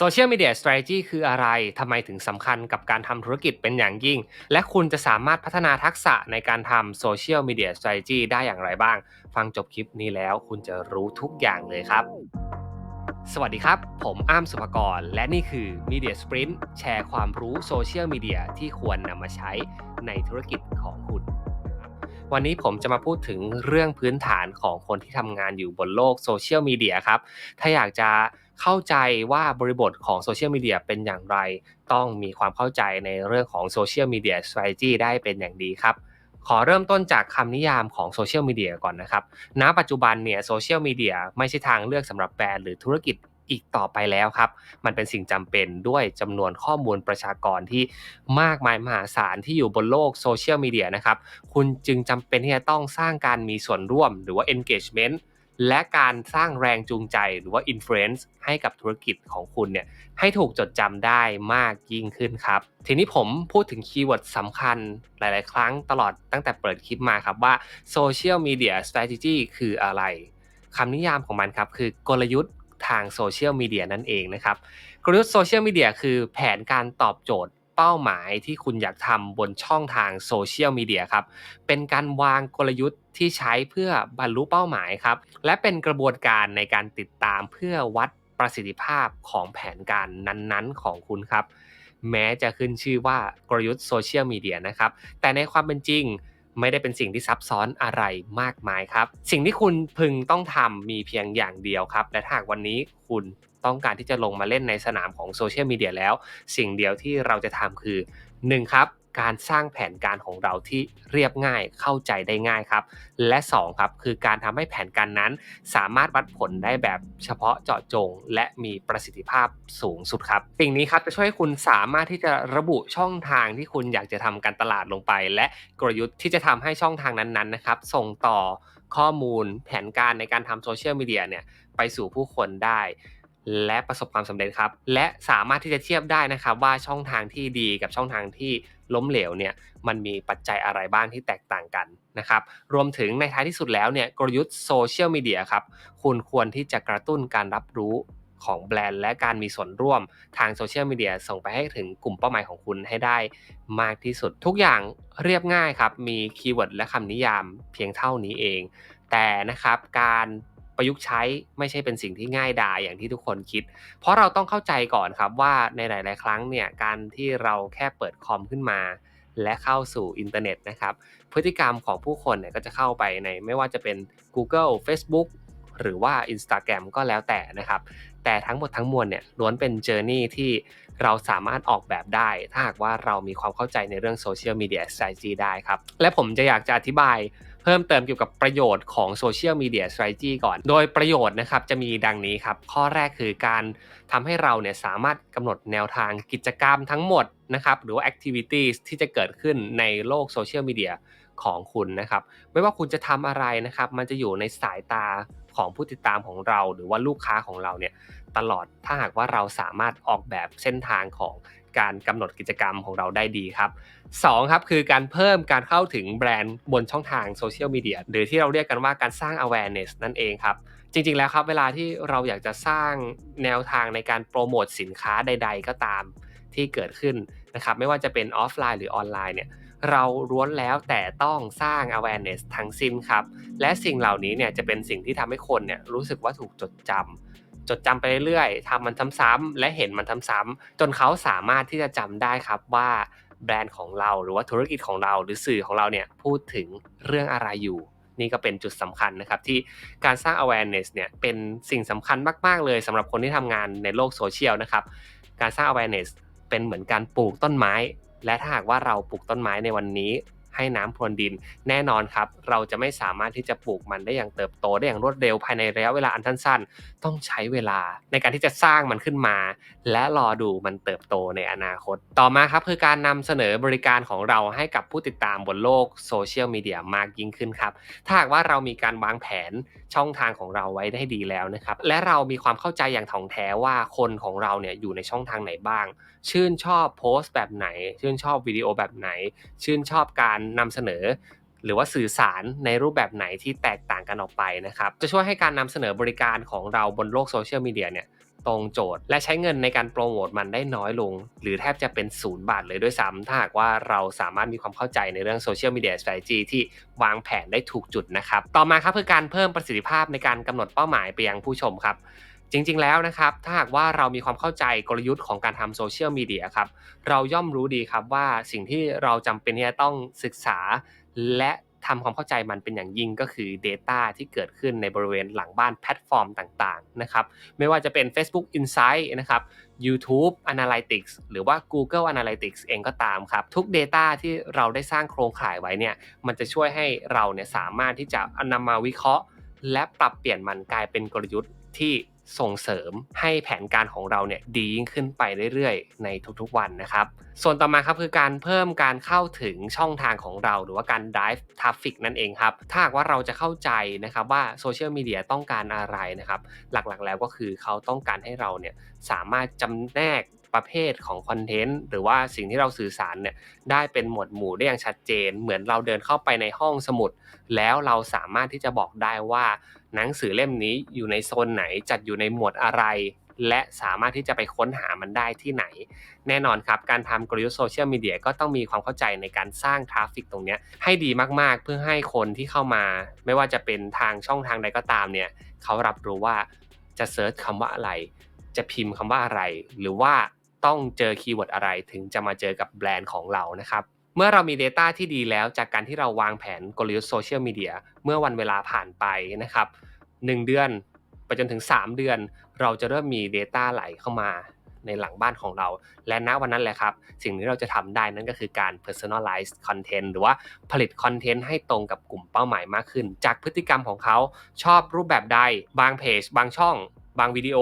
Social Media Strategy คืออะไรทำไมถึงสำคัญกับการทำธุรกิจเป็นอย่างยิ่ง และคุณจะสามารถพัฒนาทักษะในการทำ Social Media Strategy ได้อย่างไรบ้าง ฟังจบคลิปนี้แล้วคุณจะรู้ทุกอย่างเลยครับ สวัสดีครับ ผมอ้ามสุภกร และนี่คือ Media Sprint แชร์ความรู้โซเชียลมีเดียที่ควรนำมาใช้ในธุรกิจของคุณวันนี้ผมจะมาพูดถึงเรื่องพื้นฐานของคนที่ทำงานอยู่บนโลกโซเชียลมีเดียครับ ถ้าอยากจะ เข้าใจว่าบริบทของโซเชียลมีเดียเป็นอย่างไร ต้องมีความเข้าใจในเรื่องของโซเชียลมีเดีย strategy ได้เป็นอย่างดีครับ ขอเริ่มต้นจากคำนิยามของโซเชียลมีเดียก่อนนะครับ ณ ปัจจุบันเนี่ยโซเชียลมีเดียไม่ใช่ทางเลือกสำหรับแบรนด์หรือธุรกิจอีกต่อไปแล้วครับ มันเป็นสิ่งจำเป็นด้วยจำนวนข้อมูลประชากรที่มากมายมหาศาลที่อยู่บนโลกโซเชียลมีเดียนะครับ คุณจึงจำเป็นที่จะต้องสร้างการมีส่วนร่วมหรือว่า engagement และการสร้างแรงจูงใจหรือว่า influence ให้กับธุรกิจของคุณเนี่ยให้ถูกจดจำได้มากยิ่งขึ้นครับ ทีนี้ผมพูดถึงคีย์เวิร์ดสำคัญหลาย ๆ ครั้งตลอดตั้งแต่เปิดคลิปมาครับว่า social media strategy คืออะไรคำนิยามของมันครับคือกลยุทธ์ทางโซเชียลมีเดียนั่นเองนะครับ กลยุทธ์โซเชียลมีเดียคือแผนการตอบโจทย์ เป้าหมายที่คุณอยากทำบนช่องทางโซเชียลมีเดียครับ เป็นการวางกลยุทธ์ที่ใช้เพื่อบรรลุเป้าหมายครับ และเป็นกระบวนการในการติดตามเพื่อวัดประสิทธิภาพของแผนการนั้นๆ ของคุณครับ แม้จะขึ้นชื่อว่ากลยุทธ์โซเชียลมีเดียนะครับ แต่ในความเป็นจริง ไม่ได้เป็นสิ่งที่ซับซ้อนอะไรมากมายครับ สิ่งที่คุณพึงต้องทำมีเพียงอย่างเดียวครับ และหากวันนี้คุณต้องการที่จะลงมาเล่นในสนามของโซเชียลมีเดียแล้ว สิ่งเดียวที่เราจะทำคือ 1. ครับ การสร้างแผนการของเราที่เรียบง่ายเข้าใจได้ง่ายครับ และ2ครับคือการทำให้แผนการนั้น สามารถวัดผลได้แบบเฉพาะเจาะจง และมีประสิทธิภาพสูงสุดครับสิ่งนี้ครับจะช่วยให้คุณสามารถที่จะระบุช่องทางที่คุณอยากจะทำการตลาดลงไป และกลยุทธ์ที่จะทำให้ช่องทางนั้นๆนะครับส่งต่อข้อมูลแผนการในการทำโซเชียลมีเดียเนี่ยไปสู่ผู้คนได้ และประสบความสำเร็จครับ และสามารถที่จะเทียบได้นะครับว่าช่องทางที่ดีกับช่องทางที่ล้มเหลวเนี่ยมันมีปัจจัยอะไรบ้างที่แตกต่างกันนะครับรวมถึงในท้ายที่สุดแล้วเนี่ยกลยุทธ์โซเชียลมีเดียครับคุณควรที่จะกระตุ้นการรับรู้ของแบรนด์และการมีส่วนร่วมทางโซเชียลมีเดียส่งไปให้ถึงกลุ่มเป้าหมายของคุณให้ได้มากที่สุด ทุกอย่างเรียบง่ายครับ มีคีย์เวิร์ดและคำนิยามเพียงเท่านี้เอง แต่นะครับการ ประยุกต์ใช้ไม่ใช่เป็นสิ่งที่ง่ายดายอย่างที่ทุกคนคิด เพราะเราต้องเข้าใจก่อนครับว่าในหลาย ๆ ครั้งเนี่ยการที่เราแค่เปิดคอมขึ้นมา และเข้าสู่อินเทอร์เน็ตนะครับพฤติกรรมของผู้คนเนี่ยก็จะเข้าไปในไม่ว่าจะเป็น Google Facebook หรือว่า Instagram ก็แล้วแต่นะครับ แต่ทั้งหมดทั้งมวลเนี่ยล้วนเป็นเจอร์นี่ที่เราสามารถออกแบบได้ ถ้าหากว่าเรามีความเข้าใจในเรื่องโซเชียลมีเดียสไตรจีได้ครับ และผมจะอยากจะอธิบาย พิ่มเติมเกี่ยวกับประโยชน์ของโซเชียลมีเดียสไตรจี้ก่อน โดยประโยชน์นะครับจะมีดังนี้ครับ ข้อแรกคือการทำให้เราเนี่ยสามารถกำหนดแนวทางกิจกรรมทั้งหมดนะครับหรือว่า activities ที่จะเกิดขึ้นในโลกโซเชียลมีเดียของคุณนะครับ ไม่ว่าคุณจะทำอะไรนะครับ มันจะอยู่ในสายตาของผู้ติดตามของเราหรือว่าลูกค้าของเราเนี่ยตลอดถ้าหากว่าเราสามารถออกแบบเส้นทางของ การกำหนดกิจกรรมของเราได้ดีครับ2ครับคือการเพิ่มการเข้าถึงแบรนด์บนช่องทางโซเชียลมีเดียหรือที่เราเรียกกันว่าการสร้าง awareness นั่นเองครับจริงๆแล้วครับเวลาที่เราอยากจะสร้างแนวทางในการโปรโมทสินค้าใด ๆ ก็ตามที่เกิดขึ้นนะครับไม่ว่าจะเป็นออฟไลน์หรือออนไลน์เนี่ยเราร้วนแล้วแต่ต้องสร้าง awareness ทั้งสิ้นครับ และสิ่งเหล่านี้เนี่ยจะเป็นสิ่งที่ทำให้คนเนี่ยรู้สึกว่าถูกจดจำ จดจำไปเรื่อยๆทำมันซ้ำๆและเห็นมันซ้ำๆจนเขาสามารถที่จะจำได้ครับว่าแบรนด์ของเราหรือว่าธุรกิจของเราหรือสื่อของเราเนี่ยพูดถึงเรื่องอะไรอยู่ นี่ก็เป็นจุดสำคัญนะครับ ที่การสร้าง awareness เนี่ยเป็นสิ่งสำคัญมากๆ เลยสำหรับคนที่ทำงานในโลกโซเชียลนะครับการสร้าง awareness เป็นเหมือนการปลูกต้นไม้ และถ้าหากว่าเราปลูกต้นไม้ในวันนี้ ให้น้ำพรวนดิน แน่นอนครับ เราจะไม่สามารถที่จะปลูกมันได้อย่างเติบโตได้อย่างรวดเร็วภายในระยะเวลาอันสั้นๆ ต้องใช้เวลาในการที่จะสร้างมันขึ้นมา และรอดูมันเติบโตในอนาคต ต่อมาครับคือการนำเสนอบริการของเราให้กับผู้ติดตามบนโลกโซเชียลมีเดียมากยิ่งขึ้นครับ ถ้าหากว่าเรามีการวางแผนช่องทางของเราไว้ได้ดีแล้วนะครับ และเรามีความเข้าใจอย่างถ่องแท้ว่าคนของเราเนี่ยอยู่ในช่องทางไหนบ้าง ชื่นชอบโพสต์แบบไหน ชื่นชอบวิดีโอแบบไหน ชื่นชอบการนำเสนอ หรือว่าสื่อสารในรูปแบบไหนที่แตกต่างกันออกไปนะครับ จะช่วยให้การนำเสนอบริการของเราบนโลกโซเชียลมีเดียเนี่ยตรงโจทย์ และใช้เงินในการโปรโมทมันได้น้อยลง หรือแทบจะเป็นศูนย์บาทเลยด้วยซ้ำถ้าหากว่าเราสามารถมีความเข้าใจในเรื่องโซเชียลมีเดีย strategy ที่วางแผนได้ถูกจุดนะครับ ต่อมาครับคือการเพิ่มประสิทธิภาพในการกำหนดเป้าหมายไปยังผู้ชมครับ จริงๆแล้วนะครับ ถ้าหากว่าเรามีความเข้าใจกลยุทธ์ของการทำโซเชียลมีเดียครับ เราย่อมรู้ดีครับว่าสิ่งที่เราจำเป็นที่จะต้องศึกษา และทำความเข้าใจมันเป็นอย่างยิ่งก็คือ Data ที่เกิดขึ้นในบริเวณหลังบ้านแพลตฟอร์มต่างๆนะครับไม่ว่าจะเป็น Facebook Insight นะครับ YouTube Analytics หรือว่า Google Analytics เองก็ตามครับ ทุก Data ที่เราได้สร้างโครงข่ายไว้เนี่ยมันจะช่วยให้เราเนี่ยสามารถที่จะนำมาวิเคราะห์ และปรับเปลี่ยนมันกลายเป็นกลยุทธ์ที่ ส่งเสริมให้แผนการของเราเนี่ยดียิ่งขึ้นไปเรื่อยๆ ในทุกๆวันนะครับ ส่วนต่อมาครับคือการเพิ่มการเข้าถึงช่องทางของเรา หรือว่าการ drive traffic นั่นเองครับ ถ้าว่าเราจะเข้าใจนะครับว่าโซเชียลมีเดียต้องการอะไรนะครับ หลักๆแล้วก็คือเขาต้องการให้เราเนี่ยสามารถจำแนก ประเภทของคอนเทนต์หรือว่าสิ่งที่เราสื่อสารเนี่ยได้เป็นหมวดหมู่ได้อย่างชัดเจน เหมือนเราเดินเข้าไปในห้องสมุด แล้วเราสามารถที่จะบอกได้ว่า หนังสือเล่มนี้อยู่ในโซนไหนจัดอยู่ในหมวดอะไร และสามารถที่จะไปค้นหามันได้ที่ไหน แน่นอนครับ การทำกลยุทธ์โซเชียลมีเดียก็ต้องมีความเข้าใจในการสร้างทราฟฟิกตรงนี้ให้ดีมากๆ เพื่อให้คนที่เข้ามา ไม่ว่าจะเป็นทางช่องทางใดก็ตามเนี่ยเขารับรู้ว่าจะเซิร์ชคำว่าอะไรจะพิมพ์คำว่าอะไร หรือว่า ต้องเจอคีย์เวิร์ดอะไรถึงจะมาเจอกับแบรนด์ของเรานะครับ เมื่อเรามี Data ที่ดีแล้วจากการที่เราวางแผนกลยุทธ์โซเชียลมีเดียเมื่อวันเวลาผ่านไปนะครับ1เดือนไปจนถึง 3 เดือน เราจะเริ่มมี Data ไหลเข้ามาในหลังบ้านของเรา และณวันนั้นแหละครับ สิ่งที่เราจะทำได้นั่นก็คือการ personalize content หรือว่าผลิตคอนเทนต์ให้ตรงกับกลุ่มเป้าหมายมากขึ้น จากพฤติกรรมของเขาชอบรูปแบบใด บางเพจ บางช่อง บางวิดีโอ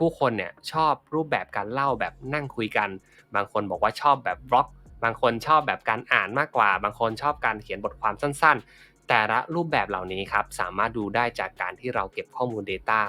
ผู้คนเนี่ยชอบรูปแบบการเล่าแบบนั่งคุยกัน บางคนบอกว่าชอบแบบบล็อก บางคนชอบแบบการอ่านมากกว่า บางคนชอบการเขียนบทความสั้น ๆ แต่ละรูปแบบเหล่านี้ครับสามารถดูได้จากการที่เราเก็บข้อมูล Data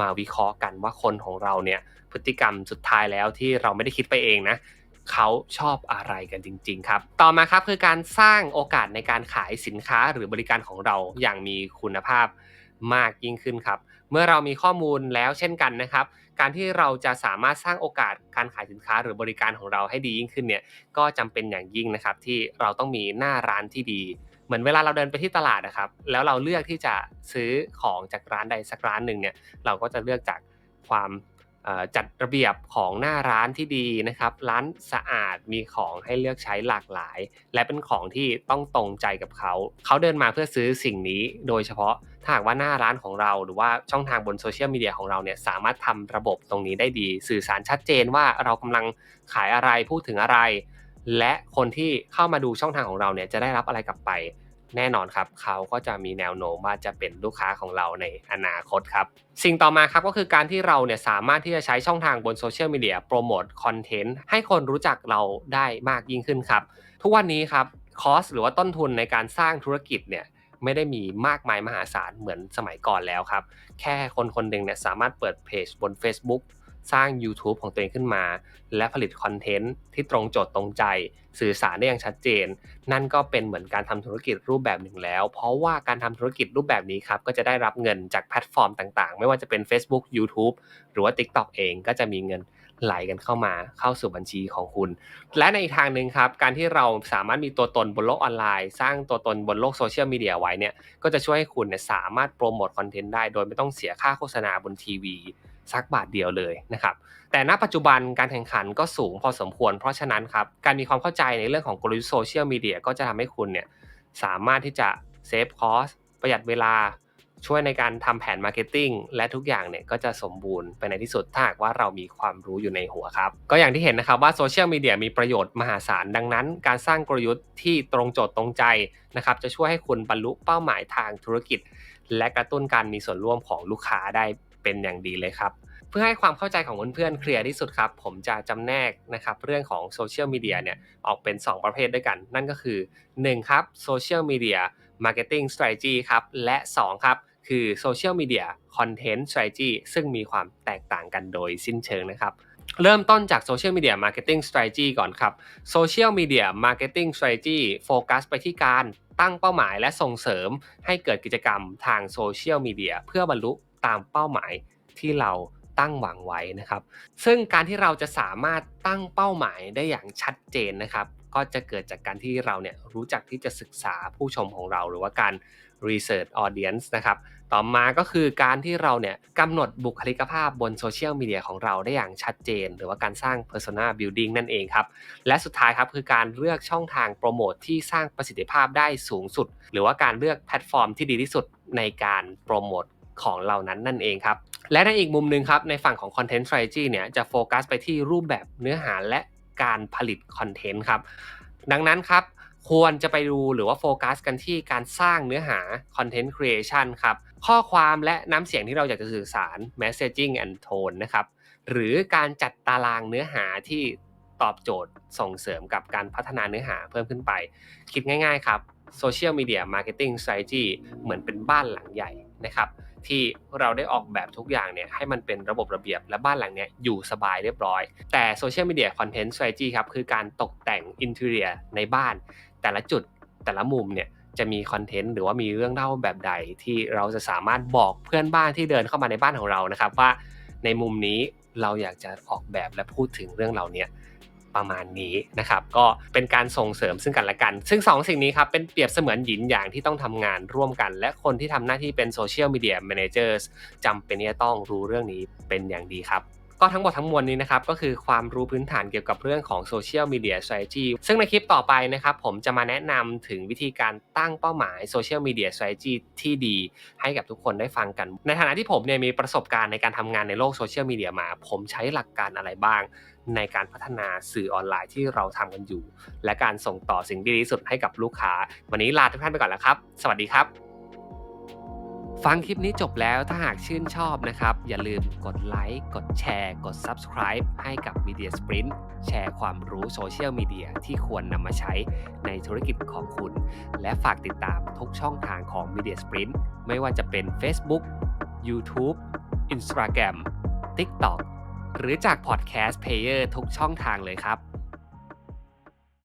มาวิเคราะห์กันว่าคนของเราเนี่ยพฤติกรรมสุดท้ายแล้วที่เราไม่ได้คิดไปเองนะเขาชอบอะไรกันจริง ๆ ครับ ต่อมาครับคือการสร้างโอกาสในการขายสินค้าหรือบริการของเราอย่างมีคุณภาพ มากยิ่งขึ้นครับ เมื่อเรามีข้อมูลแล้วเช่นกันนะครับ การที่เราจะสามารถสร้างโอกาสการขายสินค้าหรือบริการของเราให้ดียิ่งขึ้นเนี่ยก็จำเป็นอย่างยิ่งนะครับ ที่เราต้องมีหน้าร้านที่ดี เหมือนเวลาเราเดินไปที่ตลาดนะครับ แล้วเราเลือกที่จะซื้อของจากร้านใดสักร้านหนึ่งเนี่ยเราก็จะเลือกจากความ จัดระเบียบของหน้าร้านที่ดีนะครับ ร้านสะอาดมีของให้เลือกใช้หลากหลาย และเป็นของที่ต้องตรงใจกับเขา เขาเดินมาเพื่อซื้อสิ่งนี้โดยเฉพาะถ้าหากว่าหน้าร้านของเราหรือว่าช่องทางบนโซเชียลมีเดียของเราเนี่ยสามารถทำระบบตรงนี้ได้ดี สื่อสารชัดเจนว่าเรากำลังขายอะไรพูดถึงอะไร และคนที่เข้ามาดูช่องทางของเราเนี่ยจะได้รับอะไรกลับไป แน่นอนครับเขาก็จะมีแนวโน้มว่าจะเป็นลูกค้าของเราในอนาคตครับ สิ่งต่อมาครับก็คือการที่เราเนี่ยสามารถที่จะใช้ช่องทางบนโซเชียลมีเดียโปรโมทคอนเทนต์ให้คนรู้จักเราได้มากยิ่งขึ้นครับ ทุกวันนี้ครับคอสหรือว่าต้นทุนในการสร้างธุรกิจเนี่ยไม่ได้มีมากมายมหาศาลเหมือนสมัยก่อนแล้วครับ แค่คนคนหนึ่งเนี่ยสามารถเปิดเพจบน Facebook สร้าง YouTube ของตัวเองขึ้นมา และผลิตคอนเทนต์ที่ตรงโจทย์ตรงใจ สื่อสารได้อย่างชัดเจน นั่นก็เป็นเหมือนการทำธุรกิจรูปแบบหนึ่งแล้ว เพราะว่าการทำธุรกิจรูปแบบนี้ครับก็จะได้รับเงินจากแพลตฟอร์มต่างๆ ไม่ว่าจะเป็น Facebook YouTube หรือว่า TikTok เองก็จะมีเงินไหลกันเข้ามาเข้าสู่บัญชีของคุณ และในอีกทางหนึ่งครับ การที่เราสามารถมีตัวตนบนโลกออนไลน์ สร้างตัวตนบนโลกโซเชียลมีเดียไว้เนี่ยก็จะช่วยให้คุณเนี่ยสามารถโปรโมทคอนเทนต์ได้ โดยไม่ต้องเสียค่าโฆษณาบนทีวี สักบาทเดียวเลยนะครับแต่ณปัจจุบันการแข่งขันก็สูงพอสมควร เพราะฉะนั้นครับการมีความเข้าใจในเรื่องของกลยุทธ์โซเชียลมีเดียก็จะทำให้คุณเนี่ยสามารถที่จะเซฟคอสประหยัดเวลาช่วยในการทำแผนมาร์เก็ตติ้งและทุกอย่างเนี่ยก็จะสมบูรณ์ไปในที่สุดถ้าหากว่าเรามีความรู้อยู่ในหัวครับ ก็อย่างที่เห็นนะครับว่าโซเชียลมีเดียมีประโยชน์มหาศาล ดังนั้น การสร้างกลยุทธ์ที่ตรงโจทย์ตรงใจนะครับจะช่วยให้คุณบรรลุเป้าหมายทางธุรกิจ และกระตุ้นการมีส่วนร่วมของลูกค้าได้ เป็นอย่างดีเลยครับ เพื่อให้ความเข้าใจของเพื่อนๆเคลียร์ที่สุดครับ ผมจะจำแนกนะครับเรื่องของโซเชียลมีเดียเนี่ยออกเป็น 2 ประเภทด้วยกัน นั่นก็คือ 1 ครับโซเชียลมีเดียมาร์เก็ตติ้งสตรจีครับ และ 2 ครับ คือโซเชียลมีเดียคอนเทนต์สตรจีซึ่งมีความแตกต่างกันโดยสิ้นเชิงนะครับเริ่มต้นจากโซเชียลมีเดียมาร์เก็ตติ้งสตรจีก่อนครับโซเชียลมีเดียมาร์เก็ตติ้งสตรจีโฟกัสไปที่การตั้งเป้าหมายและส่งเสริมให้เกิดกิจกรรมทางโซเชียลมีเดียเพื่อบรรลุ ตามเป้าหมายที่เราตั้งหวังไว้นะครับ ซึ่งการที่เราจะสามารถตั้งเป้าหมายได้อย่างชัดเจนนะครับ ก็จะเกิดจากการที่เราเนี่ยรู้จักที่จะศึกษาผู้ชมของเราหรือว่าการ research audience นะครับ ต่อมาก็คือการที่เราเนี่ยกำหนดบุคลิกภาพบนโซเชียลมีเดียของเราได้อย่างชัดเจน หรือว่าการสร้าง persona building นั่นเองครับ และสุดท้ายครับคือการเลือกช่องทางโปรโมทที่สร้างประสิทธิภาพได้สูงสุด หรือว่าการเลือกแพลตฟอร์มที่ดีที่สุดในการโปรโมท ของเหล่านั้นนั่นเองครับ และในอีกมุมหนึ่งครับ ในฝั่งของ Content Strategy เนี่ยจะโฟกัสไปที่รูปแบบเนื้อหาและการผลิตคอนเทนต์ครับ ดังนั้นครับ ควรจะไปดูหรือว่าโฟกัสกันที่การสร้างเนื้อหา Content Creation ครับ ข้อความและน้ำเสียงที่เราอยากจะสื่อสาร Messaging and Tone นะครับ หรือการจัดตารางเนื้อหาที่ตอบโจทย์ส่งเสริมกับการพัฒนาเนื้อหาเพิ่มขึ้นไป คิดง่ายๆครับ Social Media Marketing Strategy เหมือนเป็นบ้านหลังใหญ่นะครับ ที่เราได้ออกแบบทุกอย่างเนี่ยให้มันเป็นระบบระเบียบ และบ้านหลังเนี้ยอยู่สบายเรียบร้อย แต่ Social Media Content Strategy ครับคือการตกแต่ง Interior ในบ้าน แต่ละจุดแต่ละมุมเนี่ยจะมีคอนเทนต์หรือว่ามีเรื่องเล่าแบบใดที่เราจะสามารถบอกเพื่อนบ้านที่เดินเข้ามาในบ้านของเรานะครับว่าในมุมนี้เราอยากจะออกแบบและพูดถึงเรื่องเหล่านี้ ประมาณนี้นะครับ ก็เป็นการส่งเสริมซึ่งกันและกัน ซึ่งสองสิ่งนี้ครับ เป็นเปรียบเสมือนหยินหยางที่ต้องทำงานร่วมกัน และคนที่ทำหน้าที่เป็นโซเชียลมีเดียแมเนเจอร์จำเป็นที่จะต้องรู้เรื่องนี้เป็นอย่างดีครับ ก็ทั้งหมดทั้งมวลนี้นะครับก็คือความรู้พื้นฐานเกี่ยวกับเรื่องของ Social Media Strategy ซึ่งในคลิปต่อไปนะครับผมจะมาแนะนำถึงวิธีการตั้งเป้าหมาย Social Media Strategy ที่ดีให้กับทุกคนได้ฟังกัน ในฐานะที่ผมเนี่ยมีประสบการณ์ในการทำงานในโลกโซเชียลมีเดียมา ผมใช้หลักการอะไรบ้างในการพัฒนาสื่อออนไลน์ที่เราทำกันอยู่ และการส่งต่อสิ่งที่ดีที่สุดให้กับลูกค้า วันนี้ลาทุกท่านไปก่อนแล้วครับ สวัสดีครับ ฟังคลิปนี้จบแล้วถ้าหากชื่นชอบนะครับ อย่าลืมกดไลค์กดแชร์ กด Subscribe ให้กับ Media Sprint แชร์ความรู้โซเชียลมีเดียที่ควรนำมาใช้ในธุรกิจของคุณ และฝากติดตามทุกช่องทางของ Media Sprint ไม่ว่าจะเป็น Facebook YouTube Instagram TikTok หรือจาก Podcast Player ทุกช่องทางเลยครับ